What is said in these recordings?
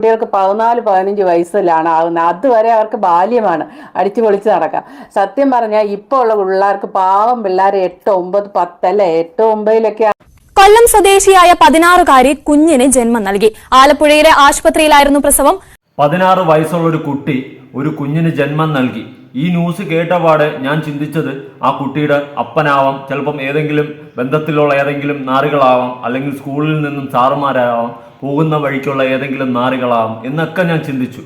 കുട്ടികൾക്ക് പതിനാല് പതിനഞ്ച് വയസ്സിലാണ് ആകുന്നത് അതുവരെ അവർക്ക് ബാല്യമാണ്. അടിച്ചു പൊളിച്ച് നടക്കാം. സത്യം പറഞ്ഞാൽ ഇപ്പോൾ ഉള്ള പിള്ളേർക്ക് പാവം പിള്ളേർ എട്ട് ഒമ്പത് പത്തല്ലേ എട്ട് ഒമ്പതിലൊക്കെ കൊല്ലം സ്വദേശിയായ പതിനാറുകാരി കുഞ്ഞിന് ജന്മം നൽകി. ആലപ്പുഴയിലെ ആശുപത്രിയിലായിരുന്നു പ്രസവം. പതിനാറ് വയസ്സുള്ള ഒരു കുട്ടി ഒരു കുഞ്ഞിന് ജന്മം നൽകി. ഈ ന്യൂസ് കേട്ടപാടെ ഞാൻ ചിന്തിച്ചത് ആ കുട്ടിയുടെ അപ്പനാവാം. ചിലപ്പം ഏതെങ്കിലും ബന്ധത്തിലുള്ള ഏതെങ്കിലും നാറുകളാവാം. അല്ലെങ്കിൽ സ്കൂളിൽ നിന്നും സാറുമാരാവാം. പോകുന്ന വഴിക്കുള്ള ഏതെങ്കിലും നാറുകളാവാം എന്നൊക്കെ ഞാൻ ചിന്തിച്ചു.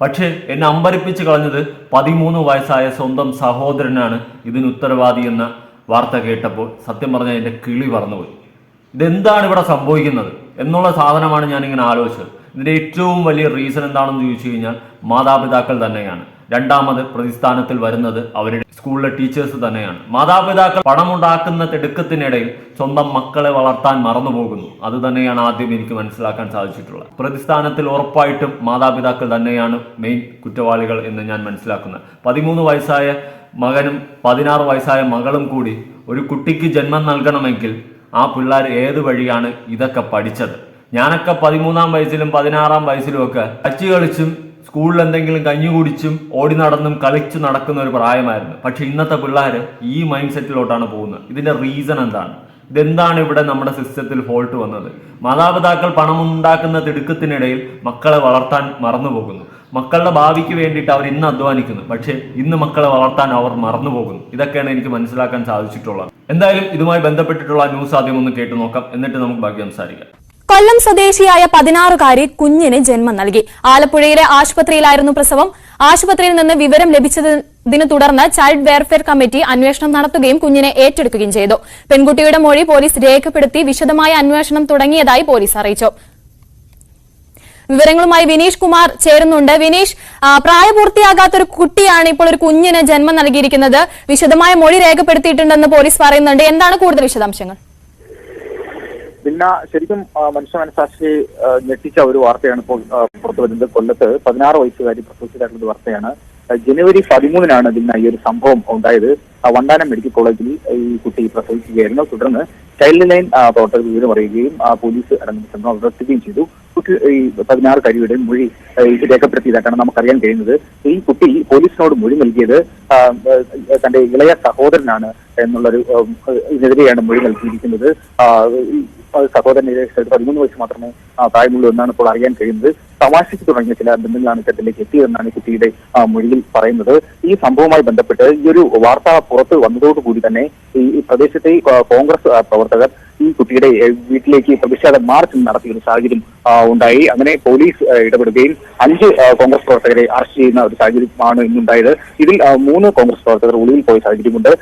പക്ഷേ എന്നെ അമ്പരിപ്പിച്ച് കളഞ്ഞത് പതിമൂന്ന് വയസ്സായ സ്വന്തം സഹോദരനാണ് ഇതിന് ഉത്തരവാദി എന്ന വാർത്ത കേട്ടപ്പോൾ സത്യം പറഞ്ഞാൽ എന്റെ കിളി പറന്നുപോയി. ഇതെന്താണ് ഇവിടെ സംഭവിക്കുന്നത് എന്നുള്ള സാധനമാണ് ഞാനിങ്ങനെ ആലോചിച്ചത്. ഇതിന്റെ ഏറ്റവും വലിയ റീസൺ എന്താണെന്ന് ചോദിച്ചു കഴിഞ്ഞാൽ മാതാപിതാക്കൾ തന്നെയാണ്. രണ്ടാമത് പ്രതിസ്ഥാനത്തിൽ വരുന്നത് അവരുടെ സ്കൂളിലെ ടീച്ചേഴ്സ് തന്നെയാണ്. മാതാപിതാക്കൾ പണമുണ്ടാക്കുന്ന തിടുക്കത്തിനിടയിൽ സ്വന്തം മക്കളെ വളർത്താൻ മറന്നുപോകുന്നു. അത് തന്നെയാണ് ആദ്യം എനിക്ക് മനസ്സിലാക്കാൻ സാധിച്ചിട്ടുള്ളത്. പ്രതിസ്ഥാനത്തിൽ ഉറപ്പായിട്ടും മാതാപിതാക്കൾ തന്നെയാണ് മെയിൻ കുറ്റവാളികൾ എന്ന് ഞാൻ മനസ്സിലാക്കുന്നത്. പതിമൂന്ന് വയസ്സായ മകനും പതിനാറ് വയസ്സായ മകളും കൂടി ഒരു കുട്ടിക്ക് ജന്മം നൽകണമെങ്കിൽ ആ പിള്ളേർ ഏത് വഴിയാണ് ഇതൊക്കെ പഠിച്ചത്? ഞാനൊക്കെ പതിമൂന്നാം വയസ്സിലും പതിനാറാം വയസ്സിലും ഒക്കെ കച്ചി കളിച്ചും സ്കൂളിൽ എന്തെങ്കിലും കഞ്ഞി കുടിച്ചും ഓടി നടന്നും കളിച്ചു നടക്കുന്ന ഒരു പ്രായമായിരുന്നു. പക്ഷെ ഇന്നത്തെ പിള്ളേർ ഈ മൈൻഡ് സെറ്റിലോട്ടാണ് പോകുന്നത്. ഇതിന്റെ റീസൺ എന്താണ്? ഇതെന്താണ് ഇവിടെ നമ്മുടെ സിസ്റ്റത്തിൽ ഫോൾട്ട് വന്നത്? മാതാപിതാക്കൾ പണമുണ്ടാക്കുന്ന തിടുക്കത്തിനിടയിൽ മക്കളെ വളർത്താൻ മറന്നുപോകുന്നു. മക്കളുടെ ഭാവിക്ക് വേണ്ടിയിട്ട് അവർ ഇന്ന് അധ്വാനിക്കുന്നു. പക്ഷേ ഇന്ന് മക്കളെ വളർത്താൻ അവർ മറന്നുപോകുന്നു. ഇതൊക്കെയാണ് എനിക്ക് മനസ്സിലാക്കാൻ സാധിച്ചിട്ടുള്ളത്. എന്തായാലും ഇതുമായി ബന്ധപ്പെട്ടിട്ടുള്ള ന്യൂസ് ആദ്യം ഒന്ന് കേട്ടു നോക്കാം. എന്നിട്ട് നമുക്ക് ബാക്കി സംസാരിക്കാം. കൊല്ലം സ്വദേശിയായ പതിനാറുകാരി കുഞ്ഞിന് ജന്മം നൽകി. ആലപ്പുഴയിലെ ആശുപത്രിയിലായിരുന്നു പ്രസവം. ആശുപത്രിയിൽ നിന്ന് വിവരം ലഭിച്ചതിനെ തുടർന്ന് ചൈൽഡ് വെയർഫെയർ കമ്മിറ്റി അന്വേഷണം നടത്തുകയും കുഞ്ഞിനെ ഏറ്റെടുക്കുകയും ചെയ്തു. പെൺകുട്ടിയുടെ മൊഴി പോലീസ് രേഖപ്പെടുത്തി വിശദമായ അന്വേഷണം തുടങ്ങിയതായി പോലീസ് അറിയിച്ചു. വിവരങ്ങളുമായി വിനീഷ് കുമാർ ചേരുന്നുണ്ട്. വിനീഷ് പ്രായപൂർത്തിയാകാത്ത ഒരു കുട്ടിയാണ് ഇപ്പോൾ ഒരു കുഞ്ഞിന് ജന്മം നൽകിയിരിക്കുന്നത്. വിശദമായ മൊഴി രേഖപ്പെടുത്തിയിട്ടുണ്ടെന്ന് പോലീസ് പറയുന്നുണ്ട്. എന്താണ് കൂടുതൽ വിശദാംശങ്ങൾ? പിന്നെ ശരിക്കും മനുഷ്യ മനസാക്ഷി ഞെട്ടിച്ച ഒരു വാർത്തയാണ് ഇപ്പോൾ പുറത്തു വരുന്നത്. കൊല്ലത്ത് പതിനാറ് വയസ്സുകാരി പ്രസവിച്ചതായിട്ടുള്ള ഒരു വാർത്തയാണ്. ജനുവരി പതിമൂന്നിനാണ് ഇതിന് ഈ ഒരു സംഭവം ഉണ്ടായത്. വണ്ടാനം മെഡിക്കൽ കോളേജിൽ ഈ കുട്ടി പ്രസവിക്കുകയായിരുന്നു. തുടർന്ന് ചൈൽഡ് ലൈൻ പ്രവർത്തകർ വിവരം അറിയുകയും പോലീസ് അടങ്ങുന്ന ചെയ്തു. കുട്ടി ഈ പതിനാറ് കരിയുടെ മൊഴി രേഖപ്പെടുത്തിയതായിട്ടാണ് നമുക്കറിയാൻ കഴിയുന്നത്. ഈ കുട്ടി പോലീസിനോട് മൊഴി നൽകിയത് തന്റെ ഇളയ സഹോദരനാണ് എന്നുള്ളൊരു ഇതിനെതിരെയാണ് മൊഴി നൽകിയിരിക്കുന്നത്. സഹോദരനെതിരെ പതിമൂന്ന് വയസ്സ് മാത്രമേ പ്രായമുള്ളൂ എന്നാണ് ഇപ്പോൾ അറിയാൻ കഴിയുന്നത്. തമാശയ്ക്ക് തുടങ്ങിയ ചില ബന്ധങ്ങളാണ് ഇത്തരത്തിലേക്ക് എത്തിയതെന്നാണ് കുട്ടിയുടെ മൊഴിയിൽ പറയുന്നത്. ഈ സംഭവവുമായി ബന്ധപ്പെട്ട് ഈ ഒരു വാർത്ത പുറത്ത് വന്നതോടുകൂടി തന്നെ ഈ പ്രദേശത്തെ കോൺഗ്രസ് പ്രവർത്തകർ ഈ കുട്ടിയുടെ വീട്ടിലേക്ക് പ്രതിഷേധ മാർച്ച് നടത്തിയ ഒരു സാഹചര്യം ഉണ്ടായി. അങ്ങനെ പോലീസ് ഇടപെടുകയും അഞ്ച് കോൺഗ്രസ് പ്രവർത്തകരെ അറസ്റ്റ് ചെയ്യുന്ന ഒരു സാഹചര്യമാണ് ഇന്നുണ്ടായത്. ഇതിൽ മൂന്ന് കോൺഗ്രസ് പ്രവർത്തകർ ഉള്ളിൽ പോയ സാഹചര്യമുണ്ട്.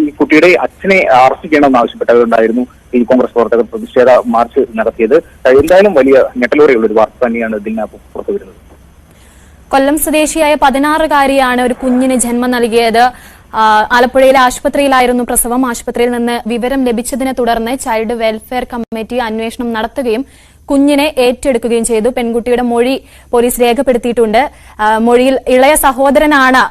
ഈ കുട്ടിയുടെ അച്ഛനെ അറസ്റ്റ് ചെയ്യണമെന്ന് ആവശ്യപ്പെട്ടവരുണ്ടായിരുന്നു ഈ കോൺഗ്രസ് പ്രവർത്തകർ പ്രതിഷേധ മാർച്ച് നടത്തിയത്. എന്തായാലും വലിയ ഞെട്ടലോടെയുള്ള ഒരു വാർത്ത തന്നെയാണ് ഇതിന് പുറത്തു വരുന്നത് കൊല്ലം സ്വദേശിയായ പതിനാറുകാരിയാണ് ഒരു കുഞ്ഞിന് ജന്മം നൽകിയത്. ആലപ്പുഴയിലെ ആശുപത്രിയിലായിരുന്നു പ്രസവം. ആശുപത്രിയിൽ നിന്ന് വിവരം ലഭിച്ചതിനെ തുടർന്ന് ചൈൽഡ് വെൽഫെയർ കമ്മിറ്റി അന്വേഷണം നടത്തുകയും കുഞ്ഞിനെ ഏറ്റെടുക്കുകയും ചെയ്തു. പെൺകുട്ടിയുടെ മൊഴി പോലീസ് രേഖപ്പെടുത്തിയിട്ടുണ്ട്. മൊഴിയിൽ ഇളയ സഹോദരനാണ്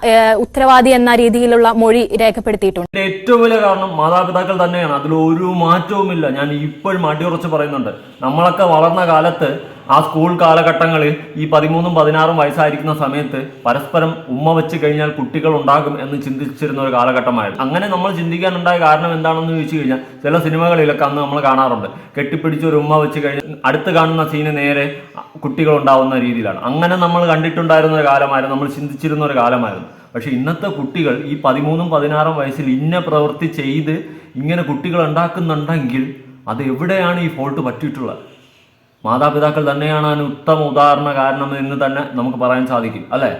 ഉത്തരവാദി എന്ന രീതിയിലുള്ള മൊഴി രേഖപ്പെടുത്തിയിട്ടുണ്ട്. ഏറ്റവും വലിയ കാരണം മാതാപിതാക്കൾ തന്നെയാണ്. അതിൽ ഒരു മാറ്റവുമില്ല. ഞാൻ ഇപ്പോഴും അടിയുറച്ച് പറയുന്നുണ്ട്. നമ്മളൊക്കെ വളർന്ന കാലത്ത് ആ സ്കൂൾ കാലഘട്ടങ്ങളിൽ ഈ പതിമൂന്നും പതിനാറും വയസ്സായിരിക്കുന്ന സമയത്ത് പരസ്പരം ഉമ്മ വെച്ച് കഴിഞ്ഞാൽ കുട്ടികൾ ഉണ്ടാകും എന്ന് ചിന്തിച്ചിരുന്ന ഒരു കാലഘട്ടമായിരുന്നു. അങ്ങനെ നമ്മൾ ചിന്തിക്കാനുണ്ടായ കാരണം എന്താണെന്ന് ചോദിച്ചു കഴിഞ്ഞാൽ ചില സിനിമകളിലൊക്കെ അന്ന് നമ്മൾ കാണാറുണ്ട്. കെട്ടിപ്പിടിച്ച് ഒരു ഉമ്മ വെച്ച് കഴിഞ്ഞാൽ അടുത്ത് കാണുന്ന സീന് നേരെ കുട്ടികൾ ഉണ്ടാവുന്ന രീതിയിലാണ്. അങ്ങനെ നമ്മൾ കണ്ടിട്ടുണ്ടായിരുന്ന ഒരു കാലമായിരുന്നു. നമ്മൾ ചിന്തിച്ചിരുന്ന ഒരു കാലമായിരുന്നു. പക്ഷെ ഇന്നത്തെ കുട്ടികൾ ഈ പതിമൂന്നും പതിനാറും വയസ്സിൽ ഇന്ന പ്രവൃത്തി ചെയ്ത് ഇങ്ങനെ കുട്ടികൾ ഉണ്ടാക്കുന്നുണ്ടെങ്കിൽ അത് എവിടെയാണ് ഈ ഫോൾട്ട് പറ്റിയിട്ടുള്ളത്? മാതാപിതാക്കൾ തന്നെയാണ് അതിന് ഉത്തമ ഉദാഹരണ കാരണം എന്ന് തന്നെ നമുക്ക് പറയാൻ സാധിക്കും അല്ലേ?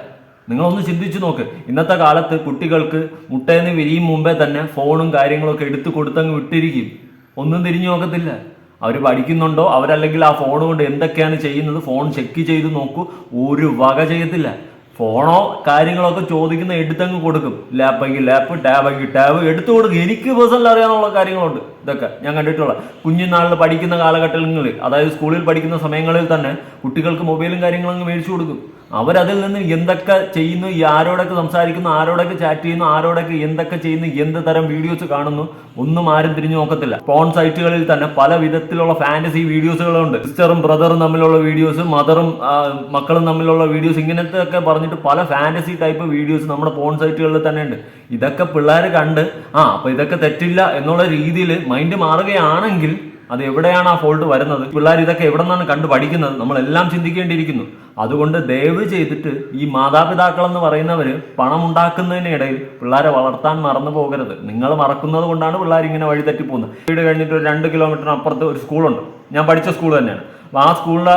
നിങ്ങളൊന്ന് ചിന്തിച്ചു നോക്ക്. ഇന്നത്തെ കാലത്ത് കുട്ടികൾക്ക് മുട്ടേന്ന് വിരിയും മുമ്പേ തന്നെ ഫോണും കാര്യങ്ങളൊക്കെ എടുത്തു കൊടുത്തങ്ങ് വിട്ടിരിക്കും. ഒന്നും തിരിഞ്ഞു നോക്കത്തില്ല. അവർ പഠിക്കുന്നുണ്ടോ? അവരല്ലെങ്കിൽ ആ ഫോൺ കൊണ്ട് എന്തൊക്കെയാണ് ചെയ്യുന്നത്? ഫോൺ ചെക്ക് ചെയ്ത് നോക്കൂ. ഒരു വക ചെയ്യത്തില്ല. ഫോണോ കാര്യങ്ങളൊക്കെ ചോദിക്കുന്ന എടുത്തങ്ങ് കൊടുക്കും. ലാപ്പെങ്കിൽ ലാപ്പ് ടാബെങ്കിൽ ടാബ് എടുത്തു കൊടുക്കും. എനിക്ക് പേഴ്സണൽ അറിയാനുള്ള കാര്യങ്ങളുണ്ട്. ഇതൊക്കെ ഞാൻ കണ്ടിട്ടുള്ള കുഞ്ഞുനാളിൽ പഠിക്കുന്ന കാലഘട്ടങ്ങളിൽ അതായത് സ്കൂളിൽ പഠിക്കുന്ന സമയങ്ങളിൽ തന്നെ കുട്ടികൾക്ക് മൊബൈലും കാര്യങ്ങളും അങ്ങ് മേടിച്ചു കൊടുക്കും. അവരതിൽ നിന്ന് എന്തൊക്കെ ചെയ്യുന്നു ഈ ആരോടൊക്കെ സംസാരിക്കുന്നു ആരോടൊക്കെ ചാറ്റ് ചെയ്യുന്നു ആരോടൊക്കെ എന്തൊക്കെ ചെയ്യുന്നു എന്ത് തരം വീഡിയോസ് കാണുന്നു ഒന്നും ആരും തിരിഞ്ഞു നോക്കത്തില്ല. ഫോൺ സൈറ്റുകളിൽ തന്നെ പല വിധത്തിലുള്ള ഫാന്റസി വീഡിയോസുകളുണ്ട് സിസ്റ്ററും ബ്രദറും തമ്മിലുള്ള വീഡിയോസ് മദറും മക്കളും തമ്മിലുള്ള വീഡിയോസ് ഇങ്ങനത്തെ ഒക്കെ പറഞ്ഞിട്ട് പല ഫാന്റസി ടൈപ്പ് വീഡിയോസ് നമ്മുടെ ഫോൺ സൈറ്റുകളിൽ തന്നെ ഉണ്ട്. ഇതൊക്കെ പിള്ളേർ കണ്ട് ആ അപ്പൊ ഇതൊക്കെ തെറ്റില്ല എന്നുള്ള രീതിയിൽ മൈൻഡ് മാറുകയാണെങ്കിൽ അത് എവിടെയാണ് ആ ഫോൾട്ട് വരുന്നത്? പിള്ളേർ ഇതൊക്കെ എവിടെ നിന്നാണ് കണ്ടു പഠിക്കുന്നത്? നമ്മളെല്ലാം ചിന്തിക്കേണ്ടിയിരിക്കുന്നു. അതുകൊണ്ട് ദയവ് ചെയ്തിട്ട് ഈ മാതാപിതാക്കൾ എന്ന് പറയുന്നവർ പണം ഉണ്ടാക്കുന്നതിനിടയിൽ പിള്ളേരെ വളർത്താൻ മറന്നു പോകരുത്. നിങ്ങൾ മറക്കുന്നത് കൊണ്ടാണ് പിള്ളേർ ഇങ്ങനെ വഴി തെറ്റി പോകുന്നത് വീട് കഴിഞ്ഞിട്ട് ഒരു രണ്ട് കിലോമീറ്ററിന് അപ്പുറത്ത് ഒരു സ്കൂളുണ്ട് ഞാൻ പഠിച്ച സ്കൂൾ തന്നെയാണ്. അപ്പൊ ആ സ്കൂളിൽ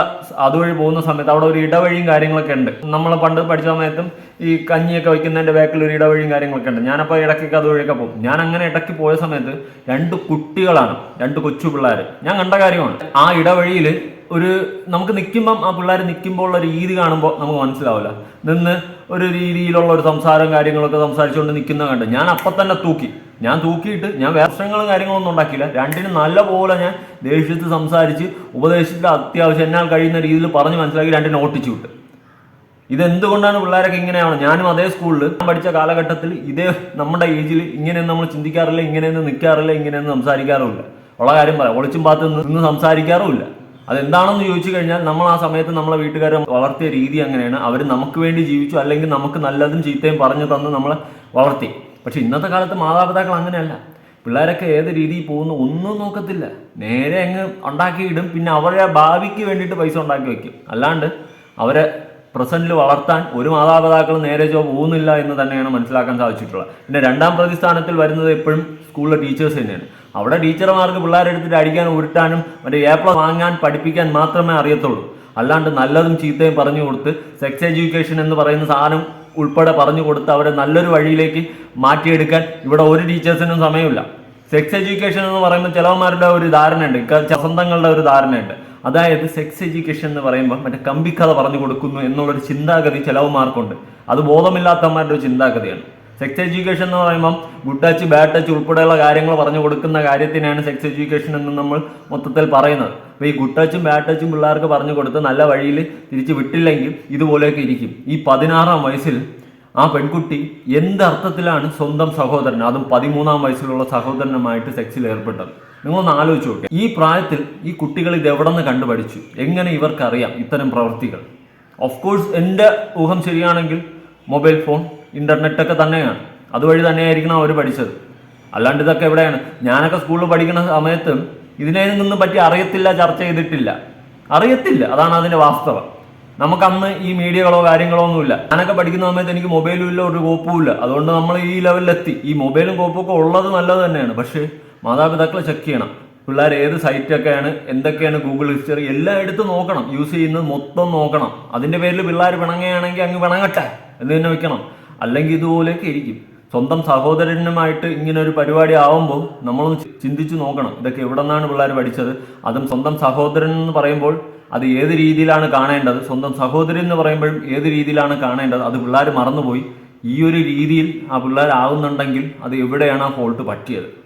അതുവഴി പോകുന്ന സമയത്ത് അവിടെ ഒരു ഇടവഴിയും കാര്യങ്ങളൊക്കെ ഉണ്ട്. നമ്മൾ പണ്ട് പഠിച്ച സമയത്തും ഈ കഞ്ഞിയൊക്കെ വയ്ക്കുന്നതിന്റെ ബാക്കിൽ ഒരു ഇടവഴിയും കാര്യങ്ങളൊക്കെ ഉണ്ട്. ഞാനപ്പോൾ ഇടയ്ക്കൊക്കെ അതുവഴിയൊക്കെ പോകും. ഞാൻ അങ്ങനെ ഇടയ്ക്ക് പോയ സമയത്ത് രണ്ട് കുട്ടികളാണ് രണ്ട് കൊച്ചു പിള്ളേർ ഞാൻ കണ്ട കാര്യമാണ്. ആ ഇടവഴിയിൽ ഒരു നമുക്ക് നിൽക്കുമ്പം ആ പിള്ളേർ നിൽക്കുമ്പോൾ ഉള്ള രീതി കാണുമ്പോൾ നമുക്ക് മനസ്സിലാവില്ല. നിന്ന് ഒരു രീതിയിലുള്ള ഒരു സംസാരം കാര്യങ്ങളൊക്കെ സംസാരിച്ചുകൊണ്ട് നിൽക്കുന്ന കണ്ട്. ഞാൻ അപ്പം തന്നെ തൂക്കി. ഞാൻ തൂക്കിയിട്ട് ഞാൻ വേഷങ്ങളും കാര്യങ്ങളൊന്നും ഉണ്ടാക്കിയില്ല. രണ്ടിനും നല്ല പോലെ ഞാൻ ദേഷ്യത്ത് സംസാരിച്ച് ഉപദേശിച്ചിട്ട് അത്യാവശ്യം എന്നാൽ കഴിയുന്ന രീതിയിൽ പറഞ്ഞ് മനസ്സിലാക്കി രണ്ടിനെ ഓട്ടിച്ചു വിട്ട്. ഇതെന്തുകൊണ്ടാണ് പിള്ളേരൊക്കെ ഇങ്ങനെയാണ്? ഞാനും അതേ സ്കൂളിൽ പഠിച്ച കാലഘട്ടത്തിൽ ഇതേ നമ്മുടെ ഏജിൽ ഇങ്ങനെയൊന്നും നമ്മൾ ചിന്തിക്കാറില്ല ഇങ്ങനെയൊന്നും നിൽക്കാറില്ല ഇങ്ങനെയൊന്നും സംസാരിക്കാറുമില്ല. ഉള്ള കാര്യം പറയാം. ഒളിച്ചും പാത്ത് നിന്ന് സംസാരിക്കാറുമില്ല. അതെന്താണെന്ന് ചോദിച്ചു കഴിഞ്ഞാൽ നമ്മൾ ആ സമയത്ത് നമ്മളെ വീട്ടുകാരെ വളർത്തിയ രീതി അങ്ങനെയാണ്. അവർ നമുക്ക് വേണ്ടി ജീവിച്ചു അല്ലെങ്കിൽ നമുക്ക് നല്ലതും ചീത്തയും പറഞ്ഞു തന്ന് നമ്മളെ വളർത്തി. പക്ഷെ ഇന്നത്തെ കാലത്ത് മാതാപിതാക്കൾ അങ്ങനെയല്ല. പിള്ളേരൊക്കെ ഏത് രീതിയിൽ പോകുന്നു ഒന്നും നോക്കത്തില്ല. നേരെ അങ്ങ് ഉണ്ടാക്കിയിടും പിന്നെ അവരെ ഭാവിക്ക് വേണ്ടിയിട്ട് പൈസ ഉണ്ടാക്കി വയ്ക്കും അല്ലാണ്ട് അവരെ പ്രസന്റിൽ വളർത്താൻ ഒരു മാതാപിതാക്കളും നേരെ ചോ പോകുന്നില്ല എന്ന് തന്നെയാണ് മനസ്സിലാക്കാൻ സാധിച്ചിട്ടുള്ളത്. പിന്നെ രണ്ടാം പ്രതിസ്ഥാനത്തിൽ വരുന്നത് എപ്പോഴും സ്കൂളിലെ ടീച്ചേഴ്സ് തന്നെയാണ്. അവിടെ ടീച്ചർമാർക്ക് പിള്ളേരെടുത്തിട്ട് അടിക്കാൻ ഉരുട്ടാനും മറ്റേ എ പ്ലസ് വാങ്ങാൻ പഠിപ്പിക്കാൻ മാത്രമേ അറിയത്തുള്ളൂ. അല്ലാണ്ട് നല്ലതും ചീത്തയും പറഞ്ഞു കൊടുത്ത് സെക്സ് എഡ്യൂക്കേഷൻ എന്ന് പറയുന്ന സാധനം ഉൾപ്പെടെ പറഞ്ഞു കൊടുത്ത് അവരെ നല്ലൊരു വഴിയിലേക്ക് മാറ്റിയെടുക്കാൻ ഇവിടെ ഒരു ടീച്ചേഴ്സിനും സമയമില്ല. സെക്സ് എഡ്യൂക്കേഷൻ എന്ന് പറയുമ്പോൾ ചിലവന്മാരുടെ ഒരു ധാരണയുണ്ട്. സ്വന്തങ്ങളുടെ ഒരു ധാരണയുണ്ട്. അതായത് സെക്സ് എഡ്യൂക്കേഷൻ എന്ന് പറയുമ്പോൾ മറ്റേ കമ്പിക്കഥ പറഞ്ഞു കൊടുക്കുന്നു എന്നുള്ളൊരു ചിന്താഗതി ചിലവന്മാർക്കുണ്ട്. അത് ബോധമില്ലാത്തവന്മാരുടെ ഒരു ചിന്താഗതിയാണ്. സെക്സ് എഡ്യൂക്കേഷൻ എന്ന് പറയുമ്പം ഗുഡ് ടച്ച് ബാഡ് ടച്ച് ഉൾപ്പെടെയുള്ള കാര്യങ്ങൾ പറഞ്ഞു കൊടുക്കുന്ന കാര്യത്തിനാണ് സെക്സ് എഡ്യൂക്കേഷൻ എന്ന് നമ്മൾ മൊത്തത്തിൽ പറയുന്നത്. അപ്പോൾ ഈ ഗുഡ് ടച്ചും ബാഡ് ടച്ചും പിള്ളേർക്ക് പറഞ്ഞു കൊടുത്ത് നല്ല വഴിയിൽ തിരിച്ച് വിട്ടില്ലെങ്കിൽ ഇതുപോലെയൊക്കെ ഇരിക്കും. ഈ പതിനാറാം വയസ്സിൽ ആ പെൺകുട്ടി എന്തർത്ഥത്തിലാണ് സ്വന്തം സഹോദരൻ? അതും പതിമൂന്നാം വയസ്സിലുള്ള സഹോദരനുമായിട്ട് സെക്സിൽ ഏർപ്പെട്ടത്. നിങ്ങളൊന്ന് ആലോചിച്ച് നോക്കുക ഈ പ്രായത്തിൽ ഈ കുട്ടികൾ ഇത് എവിടെ നിന്ന് കണ്ടുപഠിച്ചു? എങ്ങനെ ഇവർക്കറിയാം ഇത്തരം പ്രവൃത്തികൾ? ഓഫ് കോഴ്സ് എന്റെ ഊഹം ശരിയാണെങ്കിൽ മൊബൈൽ ഫോൺ ഇന്റർനെറ്റ് ഒക്കെ തന്നെയാണ്. അതുവഴി തന്നെയായിരിക്കണം അവർ പഠിച്ചത്. അല്ലാണ്ട് ഇതൊക്കെ എവിടെയാണ്? ഞാനൊക്കെ സ്കൂളിൽ പഠിക്കുന്ന സമയത്ത് ഇതിനെ നിന്നും പറ്റി അറിയത്തില്ല ചർച്ച ചെയ്തിട്ടില്ല. അറിയത്തില്ല. അതാണ് അതിന്റെ വാസ്തവം. നമുക്കന്ന് ഈ മീഡിയകളോ കാര്യങ്ങളോ ഒന്നുമില്ല. ഞാനൊക്കെ പഠിക്കുന്ന സമയത്ത് എനിക്ക് മൊബൈലും ഇല്ല ഒരു കോപ്പും ഇല്ല. അതുകൊണ്ട് നമ്മൾ ഈ ലെവലിലെത്തി. ഈ മൊബൈലും കോപ്പും ഒക്കെ ഉള്ളത് നല്ലത് തന്നെയാണ്. പക്ഷേ മാതാപിതാക്കളെ ചെക്ക് ചെയ്യണം. പിള്ളേർ ഏത് സൈറ്റൊക്കെയാണ് എന്തൊക്കെയാണ് ഗൂഗിൾ ഹിസ്റ്ററി എല്ലാം എടുത്ത് നോക്കണം. യൂസ് ചെയ്യുന്നത് മൊത്തം നോക്കണം. അതിന്റെ പേരിൽ പിള്ളേർ പിണങ്ങുകയാണെങ്കിൽ അങ്ങ് പിണങ്ങട്ടെ എന്ന് തന്നെ വെക്കണം. അല്ലെങ്കിൽ ഇതുപോലെയൊക്കെ ഇരിക്കും. സ്വന്തം സഹോദരനുമായിട്ട് ഇങ്ങനെ ഒരു പരിപാടി ആവുമ്പോൾ നമ്മളൊന്ന് ചിന്തിച്ചു നോക്കണം. ഇതൊക്കെ എവിടെ നിന്നാണ് പിള്ളേർ പഠിച്ചത്? അതും സ്വന്തം സഹോദരൻ എന്ന് പറയുമ്പോൾ അത് ഏത് രീതിയിലാണ് കാണേണ്ടത്? സ്വന്തം സഹോദരൻ എന്ന് പറയുമ്പോഴും ഏത് രീതിയിലാണ് കാണേണ്ടത്? അത് പിള്ളേർ മറന്നുപോയി. ഈ ഒരു രീതിയിൽ ആ പിള്ളേരാവുന്നുണ്ടെങ്കിൽ അത് എവിടെയാണ് ആ ഫോൾട്ട് പറ്റിയത്?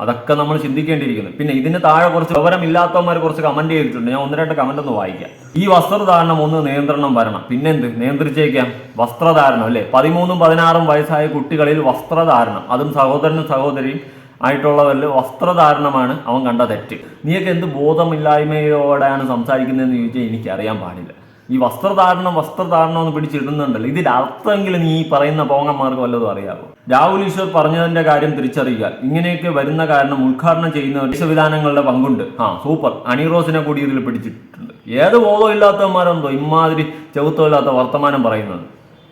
അതൊക്കെ നമ്മൾ ചിന്തിക്കേണ്ടിയിരിക്കുന്നു. പിന്നെ ഇതിന് താഴെ കുറച്ച് വിവരമില്ലാത്തവന്മാർ കുറച്ച് കമന്റ് ചെയ്തിട്ടുണ്ട്. ഞാൻ ഒന്ന് രണ്ട് കമന്റ് ഒന്ന് വായിക്കാം. ഈ വസ്ത്രധാരണം ഒന്ന് നിയന്ത്രണം വരണം. പിന്നെന്ത്? നിയന്ത്രിച്ചേക്കാം. വസ്ത്രധാരണം അല്ലേ? പതിമൂന്നും പതിനാറും വയസ്സായ കുട്ടികളിൽ വസ്ത്രധാരണം. അതും സഹോദരനും സഹോദരിയും ആയിട്ടുള്ളവരിൽ വസ്ത്രധാരണമാണ് അവൻ കണ്ട തെറ്റ്. നീയൊക്കെ എന്ത് ബോധമില്ലായ്മയോടെയാണ് സംസാരിക്കുന്നതെന്ന് ചോദിച്ചാൽ എനിക്കറിയാൻ പാടില്ല. ഈ വസ്ത്രധാരണം വസ്ത്രധാരണം എന്ന് പിടിച്ചിടുന്നുണ്ടല്ലോ. ഇതിന്റെ അർത്ഥമെങ്കിലും നീ പറയുന്ന പോങ്ങന്മാർക്ക് വല്ലതും അറിയാമോ രാഹുൽ ഈശ്വർ പറഞ്ഞതിന്റെ കാര്യം തിരിച്ചറിയുക. ഇങ്ങനെയൊക്കെ വരുന്ന കാരണം ഉദ്ഘാടനം ചെയ്യുന്ന സംവിധാനങ്ങളുടെ പങ്കുണ്ട്. ആ സൂപ്പർ. അണിറോസിനെ കൂടി ഇതിൽ പിടിച്ചിട്ടുണ്ട്. ഏത് ബോധമില്ലാത്തവന്മാരെന്തോ ഇമാതിരി ചെവുത്തമില്ലാത്ത വർത്തമാനം പറയുന്നത്.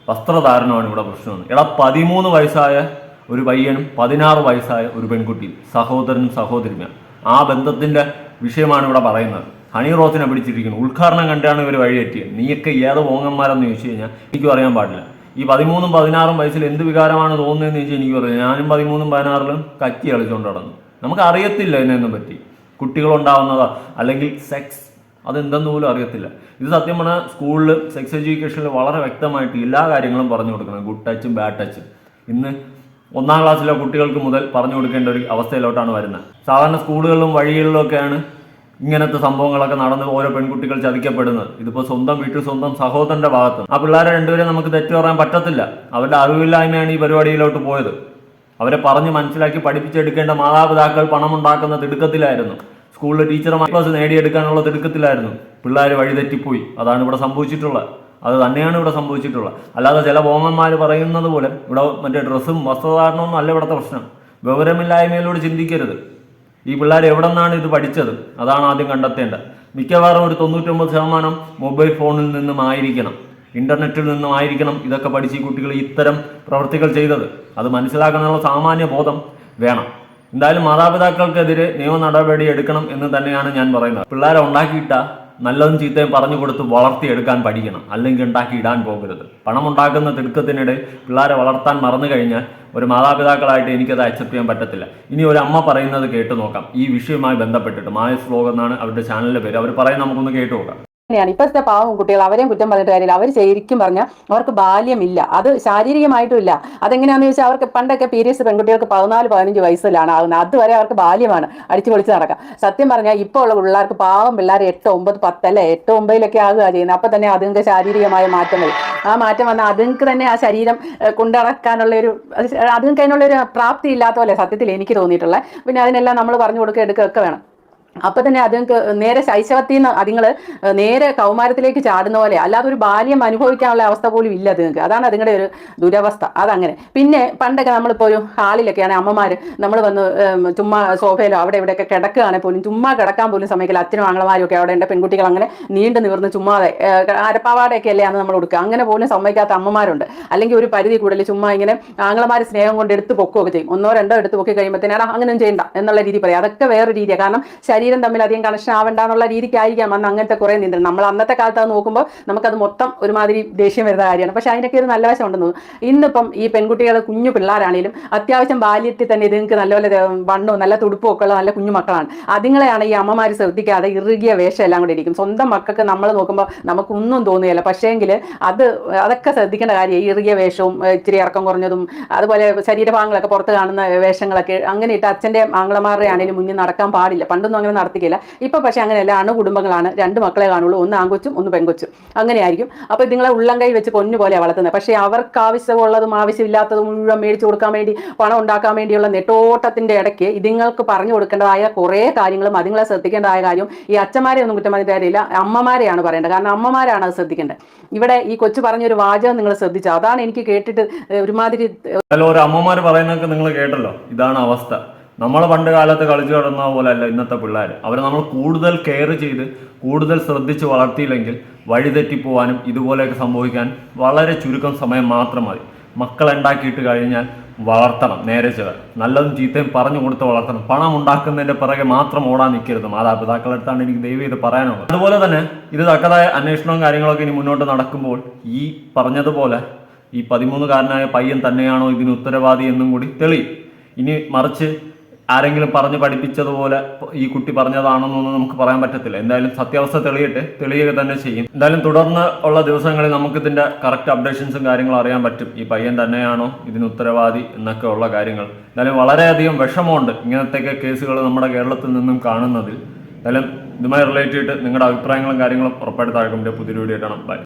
വസ്ത്രധാരണമാണ് ഇവിടെ പ്രശ്നം. എടാ പതിമൂന്ന് വയസ്സായ ഒരു പയ്യനും പതിനാറ് വയസ്സായ ഒരു പെൺകുട്ടിയും സഹോദരനും സഹോദരിയുമാണ് ആ ബന്ധത്തിന്റെ വിഷയമാണ് ഇവിടെ പറയുന്നത്. ഹണി പിടിച്ചിരിക്കുന്നു. ഉദ്ഘാടനം കണ്ടാണ് ഇവർ വഴിയെറ്റിയത് നീയൊക്കെ ഏത് ഓങ്ങന്മാരെന്ന് ചോദിച്ചു കഴിഞ്ഞാൽ എനിക്കും അറിയാൻ പാടില്ല. ഈ പതിമൂന്നും പതിനാറും വയസ്സിൽ എന്ത് വികാരമാണ് തോന്നുന്നതെന്ന് ചോദിച്ചാൽ എനിക്ക് പറയാം. ഞാനും പതിമൂന്നും പതിനാറിലും കച്ചി കളിച്ചുകൊണ്ട് നടന്നു. നമുക്ക് അറിയത്തില്ല ഇതിനൊന്നും പറ്റി. കുട്ടികളുണ്ടാവുന്നതാ അല്ലെങ്കിൽ സെക്സ് അതെന്തെന്ന് പോലും അറിയത്തില്ല. ഇത് സത്യം പറഞ്ഞാൽ സ്കൂളിൽ സെക്സ് എഡ്യൂക്കേഷനിൽ വളരെ വ്യക്തമായിട്ട് എല്ലാ കാര്യങ്ങളും പറഞ്ഞു കൊടുക്കണം. ഗുഡ് ടച്ചും ബാഡ് ടച്ചും. ഇന്ന് ഒന്നാം ക്ലാസ്സിലെ കുട്ടികൾക്ക് മുതൽ പറഞ്ഞു കൊടുക്കേണ്ട ഒരു അവസ്ഥയിലോട്ടാണ് വരുന്നത്. സാധാരണ സ്കൂളുകളിലും വഴികളിലും ഒക്കെയാണ് ഇങ്ങനത്തെ സംഭവങ്ങളൊക്കെ നടന്ന് ഓരോ പെൺകുട്ടികൾ ചതിക്കപ്പെടുന്നത്. ഇതിപ്പോൾ സ്വന്തം വീട്ടിൽ സ്വന്തം സഹോദരന്റെ ഭാഗത്ത്. ആ പിള്ളേരെ രണ്ടുപേരെ നമുക്ക് തെറ്റു പറയാൻ പറ്റത്തില്ല. അവരുടെ അറിവില്ലായ്മയാണ് ഈ പരിപാടിയിലോട്ട് പോയത്. അവരെ പറഞ്ഞ് മനസ്സിലാക്കി പഠിപ്പിച്ചെടുക്കേണ്ട മാതാപിതാക്കൾ പണമുണ്ടാക്കുന്ന തിടുക്കത്തിലായിരുന്നു. സ്കൂളിലെ ടീച്ചർമാർ ക്ലാസ് നേടിയെടുക്കാനുള്ള തിടുക്കത്തിലായിരുന്നു. പിള്ളേർ വഴിതെറ്റിപ്പോയി അതാണ് ഇവിടെ സംഭവിച്ചിട്ടുള്ളത്. അത് തന്നെയാണ് ഇവിടെ സംഭവിച്ചിട്ടുള്ളത്. അല്ലാതെ ചില ബോമന്മാർ പറയുന്നത് പോലെ ഇവിടെ മറ്റേ ഡ്രസ്സും വസ്ത്രധാരണമൊന്നും അല്ല ഇവിടുത്തെ പ്രശ്നം. വിവരമില്ലായ്മയിലൂടെ ചിന്തിക്കരുത്. ഈ പിള്ളേർ എവിടെ നിന്നാണ് ഇത് പഠിച്ചത്? അതാണ് ആദ്യം കണ്ടെത്തേണ്ടത്. മിക്കവാറും ഒരു തൊണ്ണൂറ്റൊമ്പത് ശതമാനം മൊബൈൽ ഫോണിൽ നിന്നും ആയിരിക്കണം. ഇന്റർനെറ്റിൽ നിന്നും ആയിരിക്കണം ഇതൊക്കെ പഠിച്ച് ഈ കുട്ടികൾ ഇത്തരം പ്രവൃത്തികൾ ചെയ്തത്. അത് മനസ്സിലാക്കാനുള്ള സാമാന്യ ബോധം വേണം. എന്തായാലും മാതാപിതാക്കൾക്കെതിരെ നിയമ നടപടി എടുക്കണം എന്ന് തന്നെയാണ് ഞാൻ പറയുന്നത്. പിള്ളേരെ ഉണ്ടാക്കിയിട്ട നല്ലതും ചീത്തയും പറഞ്ഞു കൊടുത്ത് വളർത്തിയെടുക്കാൻ പഠിക്കണം. അല്ലെങ്കിൽ ഉണ്ടാക്കി ഇടാൻ പോകരുത്. പണം ഉണ്ടാക്കുന്ന തിടുക്കത്തിനിടെ പിള്ളേരെ വളർത്താൻ മറന്നു കഴിഞ്ഞാൽ ഒരു മാതാപിതാക്കളായിട്ട് എനിക്കത് അക്സെപ്റ്റ് ചെയ്യാൻ പറ്റത്തില്ല. ഇനി ഒരു അമ്മ പറയുന്നത് കേട്ടു നോക്കാം. ഈ വിഷയവുമായി ബന്ധപ്പെട്ടിട്ട് മായസ് വ്ലോഗ് എന്നാണ് അവരുടെ ചാനലിന്റെ പേര്. അവർ പറയുന്നത് നമുക്കൊന്ന് കേട്ടു നോക്കാം. അങ്ങനെയാണ് ഇപ്പോഴത്തെ പാവം കുട്ടികൾ അവരെയും കുറ്റം പറഞ്ഞിട്ട് കാര്യമില്ല. അവർ ശരിക്കും പറഞ്ഞാൽ അവർക്ക് ബാല്യമില്ല. അത് ശാരീരികമായിട്ടും ഇല്ല. അതെങ്ങനെയാണെന്ന് ചോദിച്ചാൽ അവർക്ക് പണ്ടൊക്കെ പീരിയഡ്സ് പെൺകുട്ടികൾക്ക് പതിനാല് പതിനഞ്ച് വയസ്സിലാണ് ആകുന്നത്. അതുവരെ അവർക്ക് ബാല്യമാണ് അടിച്ചു പൊളിച്ച് നടക്കാം സത്യം പറഞ്ഞാൽ ഇപ്പോൾ ഉള്ള പിള്ളേർക്ക് പാവം പിള്ളേർ എട്ട് ഒമ്പത് പത്തല്ലേ എട്ട് ഒമ്പതിലൊക്കെ ആകുക ചെയ്യുന്നത്. അപ്പം തന്നെ അതുങ്ങൾക്ക് ശാരീരികമായ മാറ്റം വരും. ആ മാറ്റം വന്നാൽ അതുങ്ങൾക്ക് തന്നെ ആ ശരീരം കൊണ്ടടക്കാനുള്ള ഒരു അത് അതുങ്ങൾക്ക് അതിനുള്ള ഒരു പ്രാപ്തി ഇല്ലാത്ത പോലെ സത്യത്തിൽ എനിക്ക് തോന്നിയിട്ടുള്ളത് പിന്നെ അതിനെല്ലാം നമ്മൾ പറഞ്ഞു കൊടുക്കുക എടുക്കുകയൊക്കെ വേണം. അപ്പൊ തന്നെ അതുങ്ങൾക്ക് നേരെ ശൈശവത്തിൽ നിന്ന് അതുങ്ങൾ നേരെ കൗമാരത്തിലേക്ക് ചാടുന്ന പോലെ അല്ലാതെ ഒരു ബാല്യം അനുഭവിക്കാനുള്ള അവസ്ഥ പോലും ഇല്ല അതുങ്ങൾക്ക്. അതാണ് അതുങ്ങളുടെ ഒരു ദുരവസ്ഥ. അതങ്ങനെ. പിന്നെ പണ്ടൊക്കെ നമ്മളിപ്പോൾ ഒരു ഹാളിലൊക്കെയാണ് അമ്മമാർ നമ്മൾ വന്ന് ചുമ്മാ സോഫയിലോ അവിടെ ഇവിടെയൊക്കെ കിടക്കുകയാണെങ്കിൽ പോലും ചുമ്മാ കിടക്കാൻ പോലും സമയക്കില്ല അച്ഛനും ആങ്ങളമാരും ഒക്കെ അവിടെ ഉണ്ട് പെൺകുട്ടികൾ അങ്ങനെ നീണ്ടു നിവർന്ന് ചുമ്മാതെ അരപ്പാവാടയൊക്കെ അല്ലേ അന്ന് നമ്മൾ കൊടുക്കുക അങ്ങനെ പോലും സമ്മതിക്കാത്ത അമ്മമാരുണ്ട്. അല്ലെങ്കിൽ ഒരു പരിധി കൂടുതൽ ചുമ്മാ ഇങ്ങനെ ആങ്ങളമാർ സ്നേഹം കൊണ്ട് എടുത്ത് പൊക്കുകയൊക്കെ ചെയ്യും. ഒന്നോ രണ്ടോ എടുത്ത് പൊക്കി കഴിയുമ്പോഴത്തേനാണ് അങ്ങനെ ചെയ്യണ്ട എന്നുള്ള രീതി പറയും. അതൊക്കെ വേറെ രീതിയാണ് കാരണം ശരീരം തമ്മിൽ അധികം കണക്ഷൻ ആവണ്ട എന്നുള്ള രീതിക്കായിരിക്കാം അന്ന് അങ്ങനത്തെ കുറേ നീന്തൽ നമ്മൾ അന്നത്തെ കാലത്ത് അത് നോക്കുമ്പോൾ നമുക്കത് മൊത്തം ഒരുമാതിരി ദേഷ്യം വരുന്ന കാര്യമാണ്. പക്ഷേ അതിനൊക്കെ ഒരു നല്ല വശം ഉണ്ടെന്ന് ഇന്നിപ്പം ഈ പെൺകുട്ടികൾ കുഞ്ഞു പിള്ളേരാണെങ്കിലും അത്യാവശ്യം ബാല്യത്തിൽ തന്നെ ഇതുങ്ങൾക്ക് നല്ലപോലെ വണ്ണോ നല്ല തുടുപ്പും ഒക്കെ ഉള്ള നല്ല കുഞ്ഞു മക്കളാണ്. അതുങ്ങളെയാണ് ഈ അമ്മമാർ ശ്രദ്ധിക്കാതെ ഇറുകിയ വേഷം എല്ലാം കൂടെ ഇരിക്കും. സ്വന്തം മക്കൾക്ക് നമ്മൾ നോക്കുമ്പോൾ നമുക്കൊന്നും തോന്നുകയില്ല. പക്ഷേങ്കിൽ അത് അതൊക്കെ ശ്രദ്ധിക്കേണ്ട കാര്യം ഈ ഇറുകിയ വേഷവും ഇച്ചിരി ഇറക്കം കുറഞ്ഞതും അതുപോലെ ശരീരഭാഗങ്ങളൊക്കെ പുറത്ത് കാണുന്ന വേഷങ്ങളൊക്കെ അങ്ങനെ ഇട്ട് അച്ഛന്റെ ആംഗ്ലമാരുടെ ആണെങ്കിലും മുന്നിൽ നടക്കാൻ പാടില്ല. പണ്ടൊന്നും അങ്ങനെ നടത്തിക്കില്ല. ഇപ്പൊ പക്ഷേ അങ്ങനെയല്ല അണു കുടുംബങ്ങളാണ്. രണ്ട് മക്കളെ കാണുള്ളൂ. ഒന്ന് ആൺകൊച്ചും ഒന്ന് പെൺകൊച്ചും. അങ്ങനെയായിരിക്കും. അപ്പോൾ നിങ്ങളെ ഉള്ളം കൈ വെച്ച് പൊന്നു പോലെ വളർത്തുന്നത് പക്ഷേ അവർക്ക് ആവശ്യമുള്ളതും ആവശ്യമില്ലാത്തതും മുഴുവൻ മേടിച്ചു കൊടുക്കാൻ വേണ്ടി പണം ഉണ്ടാക്കാൻ വേണ്ടിയുള്ള നെട്ടോട്ടത്തിന്റെ ഇടയ്ക്ക് ഇതുങ്ങൾക്ക് പറഞ്ഞു കൊടുക്കേണ്ടതായ കുറേ കാര്യങ്ങളും അതുങ്ങളെ ശ്രദ്ധിക്കേണ്ടതായ കാര്യം ഈ അച്ഛന്മാരെ ഒന്നും കുറ്റം പറഞ്ഞിട്ട് കാര്യമില്ല. അമ്മമാരെയാണ് പറയേണ്ടത്. കാരണം അമ്മമാരാണ് അത് ശ്രദ്ധിക്കേണ്ടത്. ഇവിടെ ഈ കൊച്ചു പറഞ്ഞൊരു വാചകം നിങ്ങൾ ശ്രദ്ധിച്ചു. അതാണ് എനിക്ക് കേട്ടിട്ട് ഒരുമാതിരി ഹലോ ഒരു അമ്മമാർ പറയുന്നതൊക്കെ നിങ്ങൾ കേട്ടല്ലോ. ഇതാണ് അവസ്ഥ. നമ്മൾ പണ്ട് കാലത്ത് കളിച്ചു കിടന്ന പോലെ അല്ല ഇന്നത്തെ പിള്ളേർ അവരെ നമ്മൾ കൂടുതൽ കെയർ ചെയ്ത് കൂടുതൽ ശ്രദ്ധിച്ച് വളർത്തിയില്ലെങ്കിൽ വഴിതെറ്റിപ്പോവാനും ഇതുപോലെയൊക്കെ സംഭവിക്കാൻ വളരെ ചുരുക്കം സമയം മാത്രം മതി. മക്കളുണ്ടാക്കിയിട്ട് കഴിഞ്ഞാൽ വളർത്തണം നേരെ ചെവ നല്ലതും ചീത്തയും പറഞ്ഞു കൊടുത്ത് വളർത്തണം. പണം ഉണ്ടാക്കുന്നതിന്റെ പിറകെ മാത്രം ഓടാൻ നിൽക്കരുത് മാതാപിതാക്കളുടെ അടുത്താണ് എനിക്ക് ദൈവം ഇത് പറയാനുള്ളത്. അതുപോലെ തന്നെ ഇത് തക്കതായ അന്വേഷണവും കാര്യങ്ങളൊക്കെ ഇനി മുന്നോട്ട് നടക്കുമ്പോൾ ഈ പറഞ്ഞതുപോലെ ഈ പതിമൂന്നുകാരനായ പയ്യൻ തന്നെയാണോ ഇതിന് ഉത്തരവാദി എന്നും കൂടി തെളിയും. ഇനി മറിച്ച് ആരെങ്കിലും പറഞ്ഞ് പഠിപ്പിച്ചതുപോലെ ഈ കുട്ടി പറഞ്ഞതാണെന്നൊന്നും നമുക്ക് പറയാൻ പറ്റത്തില്ല. എന്തായാലും സത്യാവസ്ഥ തെളിയട്ടെ. തെളിയുക തന്നെ ചെയ്യും. എന്തായാലും തുടർന്ന് ഉള്ള ദിവസങ്ങളിൽ നമുക്ക് ഇതിന്റെ കറക്റ്റ് അപ്ഡേഷൻസും കാര്യങ്ങളും അറിയാൻ പറ്റും. ഈ പയ്യൻ തന്നെയാണോ? ഇതിന് ഉത്തരവാദി എന്നൊക്കെ ഉള്ള കാര്യങ്ങൾ. എന്തായാലും വളരെയധികം വിഷമമുണ്ട് ഇങ്ങനത്തെയൊക്കെ കേസുകൾ നമ്മുടെ കേരളത്തിൽ നിന്നും കാണുന്നതിൽ. എന്തായാലും ഇതുമായി റിലേറ്റ് നിങ്ങളുടെ അഭിപ്രായങ്ങളും കാര്യങ്ങളും ഉറപ്പായിട്ട് താഴെ പുതിയ വീഡിയോ കാണാം. ബൈ